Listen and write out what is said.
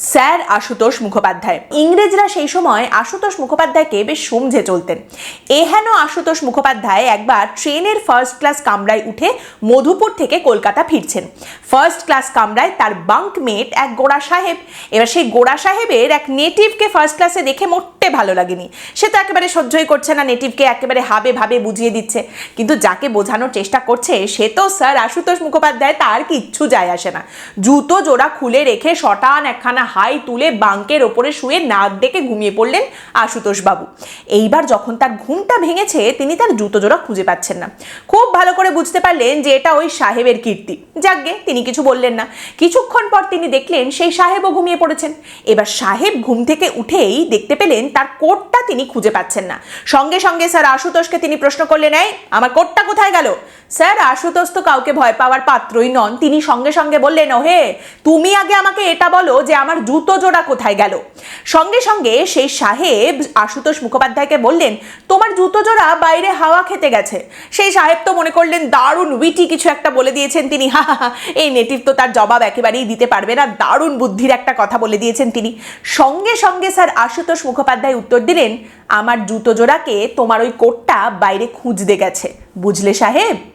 Sir Ashutosh Mukhopadhyay. ইংরেজরা সেই সময় আশুতোষ মুখোপাধ্যায়কে বেশ সমঝে চলতেন। এহেন আশুতোষ মুখোপাধ্যায় একবার ট্রেনের ফার্স্ট ক্লাস কামরায় উঠে মধুপুর থেকে কলকাতা ফিরছেন। ফার্স্ট ক্লাস কামরায় তার বাঙ্ক মেট এক গোড়া সাহেব। এবার সেই গোড়া সাহেবের এক নেটিভকে ফার্স্ট ক্লাসে দেখে মোটে ভালো লাগেনি। সে তো একেবারে সহ্যই করছে না, নেটিভকে একেবারে হাবে ভাবে বুঝিয়ে দিচ্ছে। কিন্তু যাকে বোঝানোর চেষ্টা করছে, সে তো স্যার আশুতোষ মুখোপাধ্যায়, তার কিচ্ছু যায় আসে না। জুতো জোড়া খুলে রেখে শটান একখানা হাই তুলে বাঙ্কের ওপরে শুয়ে নাক ডেকে ঘুমিয়ে পড়লেন আশুতোষ বাবু এইবার যখন তার ঘুমটা ভেঙেছে, তিনি তার জুতো জোড়া খুঁজে পাচ্ছেন না। খুব ভালো করে বুঝতে পারলেন যে এটা ওই সাহেবের কীর্তি। যাকগে, তিনি কিছু বললেন না। কিছুক্ষণ পর তিনি দেখলেন সেই সাহেবও ঘুমিয়ে পড়েছেন। এবার সাহেব ঘুম থেকে উঠেই দেখতে পেলেন তার কোটটা তিনি খুঁজে পাচ্ছেন না। সঙ্গে সঙ্গে স্যার আশুতোষকে তিনি প্রশ্ন করলেন, এই, আমার কোটটা কোথায় গেল? স্যার, আশুতোষ তো কাউকে ভয় পাওয়ার পাত্রই নন। তিনি সঙ্গে সঙ্গে বললেন, ওহে, তুমি আগে আমাকে এটা বলো যে আমার জুতো জোড়া কোথায় গেল? সঙ্গে সঙ্গে সেই সাহেব আশুতোষ মুখোপাধ্যায়কে বললেন, তোমার জুতো জোড়া বাইরে হাওয়া খেতে গেছে। সেই সাহেব তো মনে করলেন, দারুণ উইটি কিছু একটা বলে দিয়েছেন তিনি। হা হা এই নেটিভ তো তার জবাব একেবারেই দিতে পারবে না। দারুণ বুদ্ধির একটা কথা বলে দিয়েছেন তিনি। সঙ্গে সঙ্গে স্যার আশুতোষ মুখোপাধ্যায় উত্তর দিলেন আমার জুতো জোড়াকে তোমার ওই কোটটা বাইরে খুঁজতে গেছে। বুঝলে সাহেব?